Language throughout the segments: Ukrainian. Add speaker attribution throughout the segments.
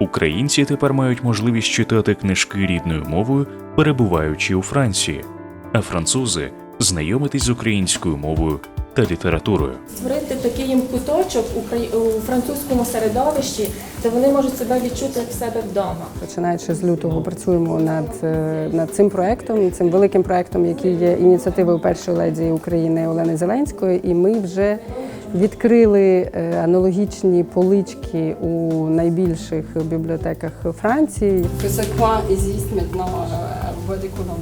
Speaker 1: Українці тепер мають можливість читати книжки рідною мовою, перебуваючи у Франції, а французи знайомитись з українською мовою та літературою.
Speaker 2: Створити такий їм куточок у французькому середовищі, де вони можуть себе відчути як в себе вдома.
Speaker 3: Починаючи з лютого, працюємо над, е, над цим проектом, цим великим проектом, який є ініціативою першої леді України Олени Зеленської. І ми вже відкрили е, аналогічні полички у найбільших бібліотеках Франції.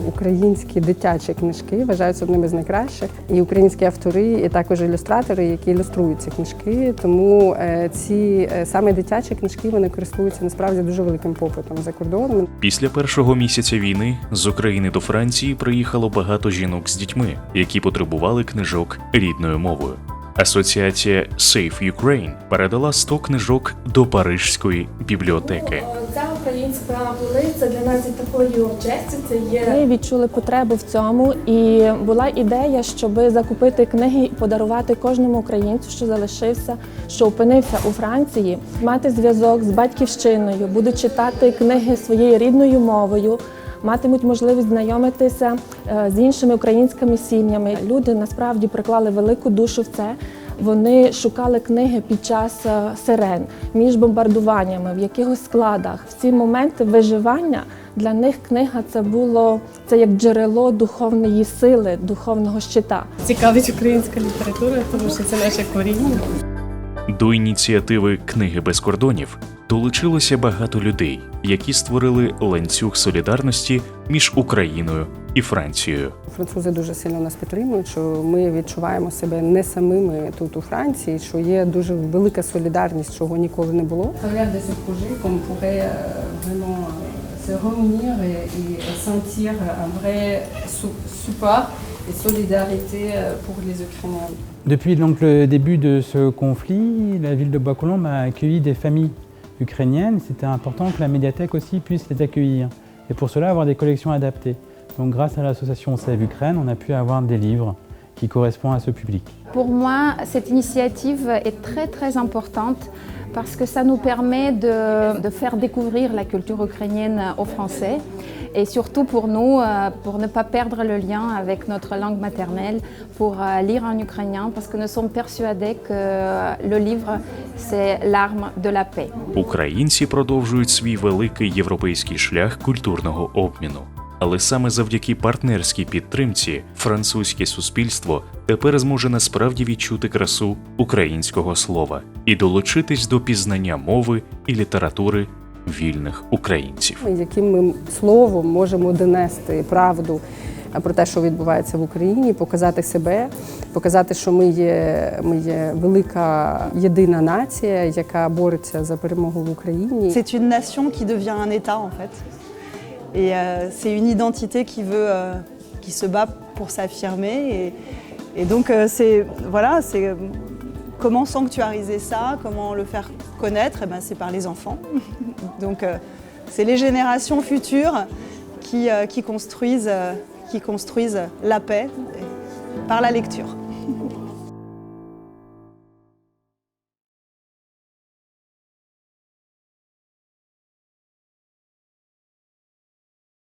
Speaker 3: Українські дитячі книжки вважаються одними з найкращих. І українські автори, і також ілюстратори, які ілюструють ці книжки. Тому е, ці е, саме дитячі книжки вони користуються насправді дуже великим попитом за кордоном.
Speaker 1: Після першого місяця війни з України до Франції приїхало багато жінок з дітьми, які потребували книжок рідною мовою. Асоціація Safe Ukraine передала 100 книжок до Парижської бібліотеки.
Speaker 2: Ця українська полиця для нас і такою честю. Це є
Speaker 4: Ми відчули потребу в цьому, і була ідея, щоб закупити книги і подарувати кожному українцю, що залишився, що опинився у Франції, мати зв'язок з батьківщиною, будуть читати книги своєю рідною мовою. Матимуть можливість знайомитися е, з іншими українськими сім'ями. Люди насправді приклали велику душу в це. Вони шукали книги під час е, сирен, між бомбардуваннями, в якихось складах. В ці моменти виживання для них книга це було це як джерело духовної сили, духовного щита.
Speaker 5: Цікавить українська література, тому що це наше коріння.
Speaker 1: До ініціативи Книги без кордонів долучилося багато людей, які створили ланцюг солідарності між Україною і Францією.
Speaker 3: Французи дуже сильно нас підтримують, що ми відчуваємо себе не самими тут у Франції, що є дуже велика солідарність, чого ніколи не було.
Speaker 6: se réunir et, et sentir un vrai support et solidarité pour les Ukrainiens.
Speaker 7: Depuis donc, le début de ce conflit, la ville de Bois-Colombes a accueilli des familles ukrainiennes. C'était important que la médiathèque aussi puisse les accueillir et pour cela avoir des collections adaptées. Donc grâce à l'association Save Ukraine, on a pu avoir des livres qui correspondent à ce public.
Speaker 8: Pour moi, cette initiative est très très importante parce que ça nous permet de, de faire découvrir la culture ukrainienne aux Français et surtout pour nous, euh, pour ne pas perdre le lien avec notre langue maternelle, pour euh, lire en ukrainien parce que nous sommes persuadés que le livre, c'est l'arme de la paix.
Speaker 1: Українці продовжують свій великий європейський шлях культурного обміну. Але саме завдяки партнерській підтримці французьке суспільство тепер зможе насправді відчути красу українського слова і долучитись до пізнання мови і літератури вільних українців.
Speaker 3: яким ми словом можемо донести правду про те, що відбувається в Україні, показати себе, показати, що ми є, ми є велика єдина нація, яка бореться за перемогу в Україні.
Speaker 9: C'est une nation qui devient un État en fait. Et euh, c'est une identité qui veut, euh, qui se bat pour s'affirmer. Et, donc euh, c'est voilà, c'est comment sanctuariser ça, comment le faire connaître? Et ben c'est par les enfants. donc c'est les générations futures qui, construisent, qui construisent la paix par la lecture.